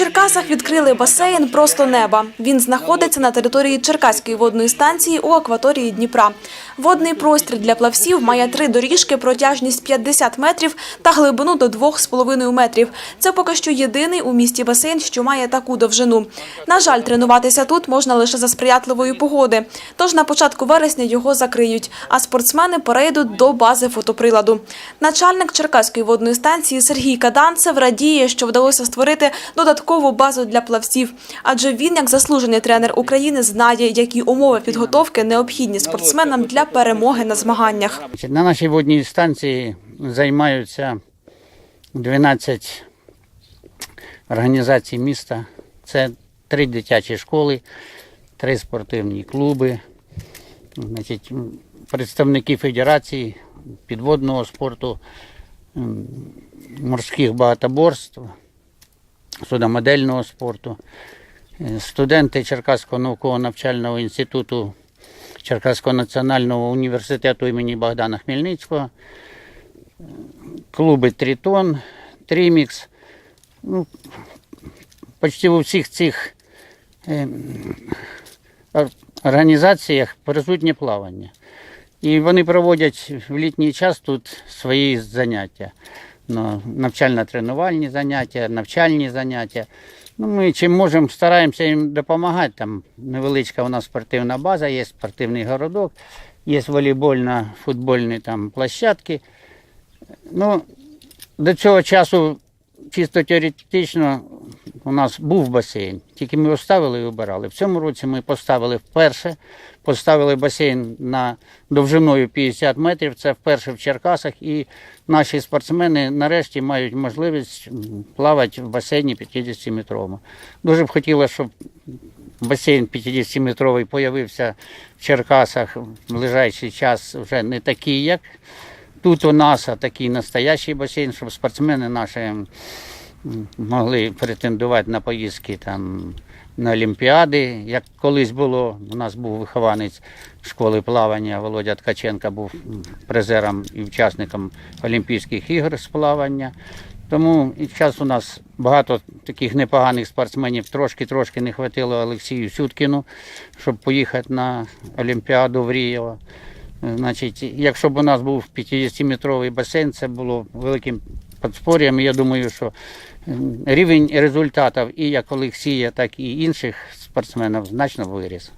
Черкасах відкрили басейн просто неба. Він знаходиться на території Черкаської водної станції у акваторії Дніпра. Водний простір для плавців має три доріжки, протяжність 50 метрів та глибину до 2,5 метрів. Це поки що єдиний у місті басейн, що має таку довжину. На жаль, тренуватися тут можна лише за сприятливої погоди. Тож на початку вересня його закриють, а спортсмени перейдуть до бази фотоприладу. Начальник Черкаської водної станції Сергій Каданцев радіє, що вдалося створити додаткову базу для плавців. Адже він, як заслужений тренер України, знає, які умови підготовки необхідні спортсменам для перемоги на змаганнях. На нашій водній станції займаються 12 організацій міста. Це три дитячі школи, три спортивні клуби, значить, представники федерації підводного спорту, морських багатоборств, судомодельного спорту, е, студенти Черкаського науково-навчального інституту Черкаського національного університету імені Богдана Хмельницького, клуби Тритон, Тримікс. Ну, почти у всіх цих е, організаціях присутнє плавання. І вони проводять в літній час тут свої заняття. Ну, навчально-тренувальні заняття, навчальні заняття. Ну, ми чим можемо, стараємося їм допомагати. Там невеличка у нас спортивна база, є спортивний городок, є волейбольна, футбольні там площадки. Ну, до цього часу чисто теоретично у нас був басейн, тільки ми його ставили і обирали. В цьому році ми поставили вперше, поставили басейн на довжиною 50 метрів, це вперше в Черкасах, і наші спортсмени нарешті мають можливість плавати в басейні 50-метровому. Дуже б хотілося, щоб басейн 50-метровий появився в Черкасах в ближайший час вже не такий, як тут у нас, а такий настоящий басейн, щоб спортсмени наші могли претендувати на поїздки там на Олімпіади. Як колись було, у нас був вихованець школи плавання Володя Ткаченка, був призером і учасником Олімпійських ігор з плавання. Тому і зараз у нас багато таких непоганих спортсменів. Трошки-трошки не хватило Олексію Сюткіну, щоб поїхати на Олімпіаду в Ріо. Значить, якщо б у нас був 50-метровий басейн, це було великим подспор'ям. Я думаю, що рівень результатів і як Олексія, так і інших спортсменів значно виріс.